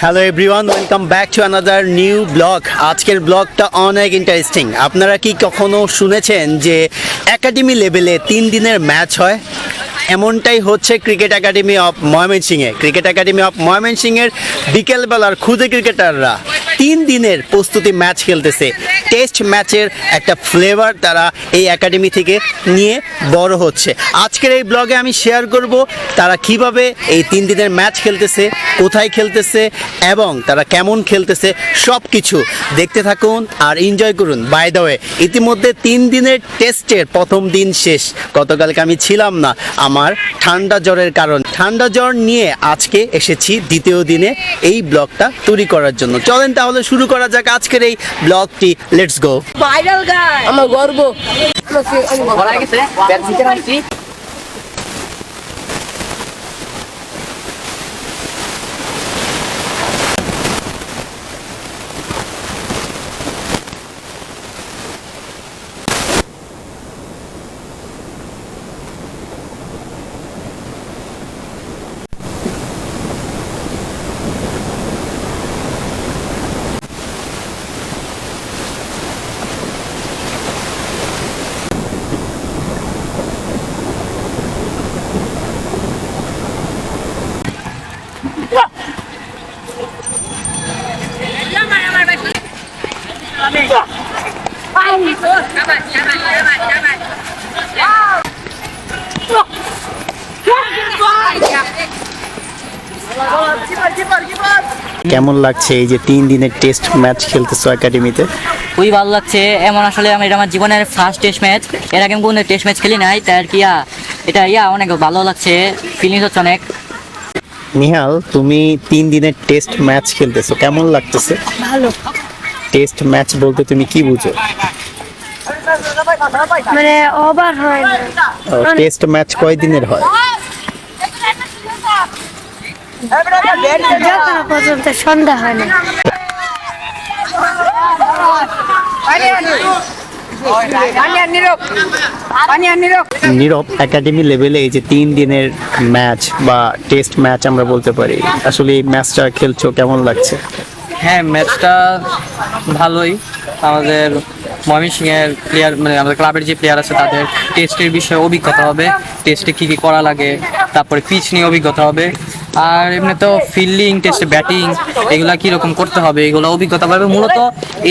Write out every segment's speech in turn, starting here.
Hello everyone welcome back to another new blog আজকের ব্লগটা অনেক ইন্টারেস্টিং আপনারা কি কখনো শুনেছেন যে একাডেমি লেভেলে তিন দিনের ম্যাচ হয়? এমনটাই হচ্ছে ক্রিকেট একাডেমি অফ ময়মনসিংহে ক্রিকেট একাডেমি অফ ময়মনসিংহের বিকেলবেলার ক্ষুদে ক্রিকেটাররা তিন দিনের প্রস্তুতি ম্যাচ খেলতেছে। টেস্ট ম্যাচের একটা ফ্লেভার তারা এই একাডেমি থেকে নিয়ে বড় হচ্ছে। আজকের এই ব্লগে আমি শেয়ার করব তারা কীভাবে এই তিন দিনের ম্যাচ খেলতেছে, কোথায় খেলতেছে এবং তারা কেমন খেলতেছে সব কিছু দেখতে থাকুন আর এনজয় করুন। বাই দ্য ওয়ে ইতিমধ্যে তিন দিনের টেস্টের প্রথম দিন শেষ। গতকালকে আমি ছিলাম না, আমার ঠান্ডা জ্বরের কারণ। ঠান্ডা জ্বর নিয়ে আজকে এসেছি দ্বিতীয় দিনে এই ব্লগটা তৈরি করার জন্য। চলেন তাহলে শুরু করা যাক আজকের এই ব্লগটি। লেটস গো ভাইরাল গাই আমার গর্ব। কেমন লাগছে এই যে তিন দিনের টেস্ট ম্যাচ খেলতেছো একাডেমিতে খুবই ভালো লাগছে। এমন আসলে আমি এটা আমার জীবনের ফার্স্ট টেস্ট ম্যাচ এর আগে আমি কোনো টেস্ট ম্যাচ খেলি নাই তাই আর কি এটা ইয়া অনেক ভালো লাগছে। ফিলিংস হচ্ছে অনেক। নিহাল তুমি তিন দিনের টেস্ট ম্যাচ খেলতেছো কেমন লাগতেছে? ভালো। টেস্ট ম্যাচ বলতে তুমি কি বুঝো? মানে ওভার হয় না। টেস্ট ম্যাচ কয় দিনের হয়? যখন পর্যন্ত সন্ধ্যা হয় না নীরব একাডেমি লেভেলে এই যে তিন দিনের ম্যাচ বা টেস্ট ম্যাচ আমরা বলতে পারি আসলে এই ম্যাচটা খেলছো কেমন লাগছে? হ্যাঁ ম্যাচটা ভালোই। আমাদের ময়মনসিংহের প্লেয়ার মানে আমাদের ক্লাবের যে প্লেয়ার আছে তাদের টেস্টের বিষয়ে অভিজ্ঞতা হবে টেস্টে কী কী করা লাগে তারপরে পিচ নিয়ে অভিজ্ঞতা হবে। আর এমনি তো ফিল্ডিং টেস্টে ব্যাটিং এগুলা কীরকম করতে হবে, এগুলো অভিজ্ঞতা পাবে মূলত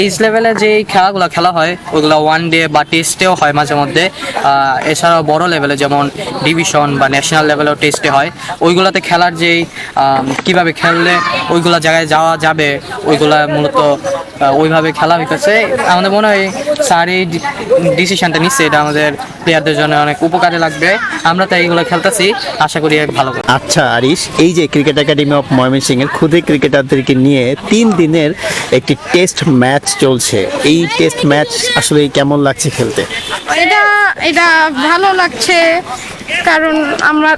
এইজ লেভেলে যে খেলাগুলো খেলা হয়, ওগুলো ওয়ান ডে বা টেস্টেও হয় মাঝে মধ্যে। এছাড়াও বড় লেভেলে যেমন ডিভিশন বা ন্যাশনাল লেভেলেও টেস্টে হয়। ওইগুলোতে খেলার যেই কীভাবে খেললে ওইগুলা জায়গায় যাওয়া যাবে, ওইগুলা মূলত ওইভাবে খেলা হইতেছে। আমাদের মনে হয় স্যার এই ডিসিশনটা নিচ্ছে, এটা আমাদের প্লেয়ারদের জন্য অনেক উপকারে লাগবে। আমরা তাই এইগুলো খেলতেছি, আশা করি ভালো। আচ্ছা আরিস এই যে ক্রিকেট একাডেমি অফ ময়মনসিংহের ক্ষুদে ক্রিকেটারদেরকে নিয়ে তিন দিনের একটি টেস্ট ম্যাচ চলছে। এই টেস্ট ম্যাচ আসলে কেমন লাগছে খেলতে? এটা এটা ভালো লাগছে কারণ আমরা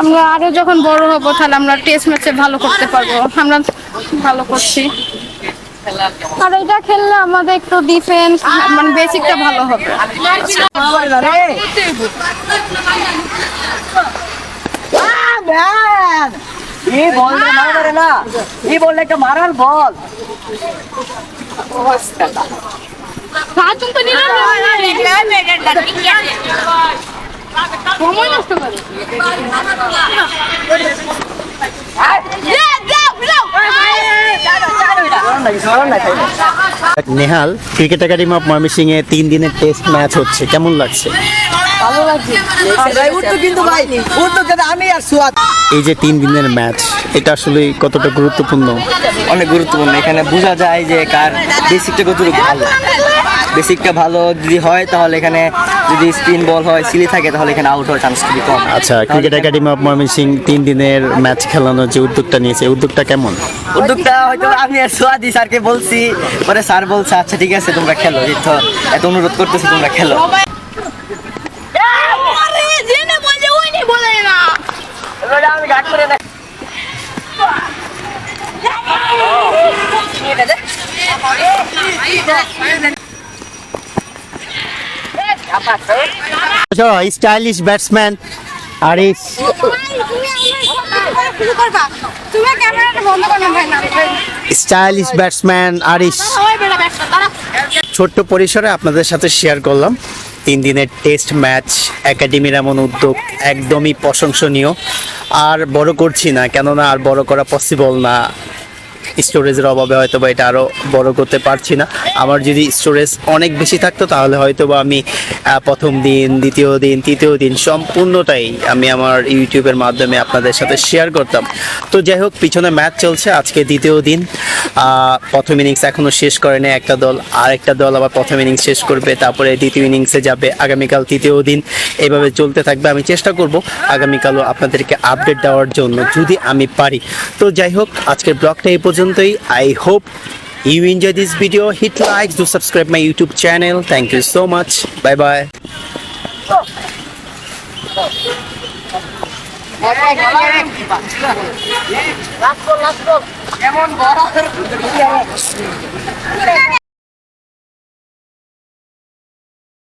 আমরা আরও যখন বড় হব তাহলে আমরা টেস্ট ম্যাচে ভালো করতে পারব। আমরা ভালো করছি। আর এটা খেললে আমাদের একটু ডিফেন্স মানে বেসিকটা ভালো হবে। এই বল না এই একটা ball. Nehal, cricket academy of ময়মনসিংহে তিন দিনের টেস্ট ম্যাচ হচ্ছে। কেমন লাগছে? উঠতো কিন্তু ভাই উঠতো কিন্তু আমি আর সুয়াদ। এই যে তিন দিনের ম্যাচ এটা আসলে কতটা গুরুত্বপূর্ণ? অনেক গুরুত্বপূর্ণ। এখানে বোঝা যায় যে কার বেসিকটা কতটুকু ভালো। বেসিকটা ভালো যদি হয় তাহলে এখানে যদি স্পিন বল হয় সিলি থাকে তাহলে এখানে আউট হওয়ার চান্স খুবই কম। আচ্ছা ক্রিকেট একাডেমি অফ ময়মনসিং তিন দিনের ম্যাচ খেলানোর যে উদ্যোগটা নিয়েছে উদ্যোগটা কেমন? উদ্যোগটা হয়তো আমি আর সোয়াদি স্যারকে বলছি। পরে স্যার বলছে আচ্ছা ঠিক আছে তোমরা খেলো। এই তো এত অনুরোধ করতেছে তোমরা খেলো আমি ঘাট করে দেখ stylish batsman Arif. Stylish batsman তারা ছোট্ট পরিসরে আপনাদের সাথে শেয়ার করলাম। তিন দিনের টেস্ট ম্যাচ একাডেমির এমন উদ্যোগ একদমই প্রশংসনীয়। আর বড় করছি না, কেননা আর বড় করা পসিবল না। স্টোরেজের অভাবে হয়তো বা এটা আরও বড় করতে পারছি না। আমার যদি স্টোরেজ অনেক বেশি থাকতো, তাহলে হয়তো বা আমি প্রথম দিন, দ্বিতীয় দিন, তৃতীয় দিন সম্পূর্ণটাই আমি আমার ইউটিউবের মাধ্যমে আপনাদের সাথে শেয়ার করতাম। তো যাই হোক, পিছনে ম্যাচ চলছে, আজকে দ্বিতীয় দিন। প্রথম ইনিংস এখনও শেষ করেনি একটা দল, আরেকটা দল আবার প্রথম ইনিংস শেষ করবে, তারপরে দ্বিতীয় ইনিংসে যাবে, আগামীকাল তৃতীয় দিন। এইভাবে চলতে থাকবে, আমি চেষ্টা করব আগামীকালও আপনাদেরকে আপডেট দেওয়ার জন্য, যদি আমি পারি। তো যাই হোক, আজকের ব্লগটা এই পর্যন্তই I hope you enjoy this video hit like do subscribe my YouTube channel thank you so much bye bye last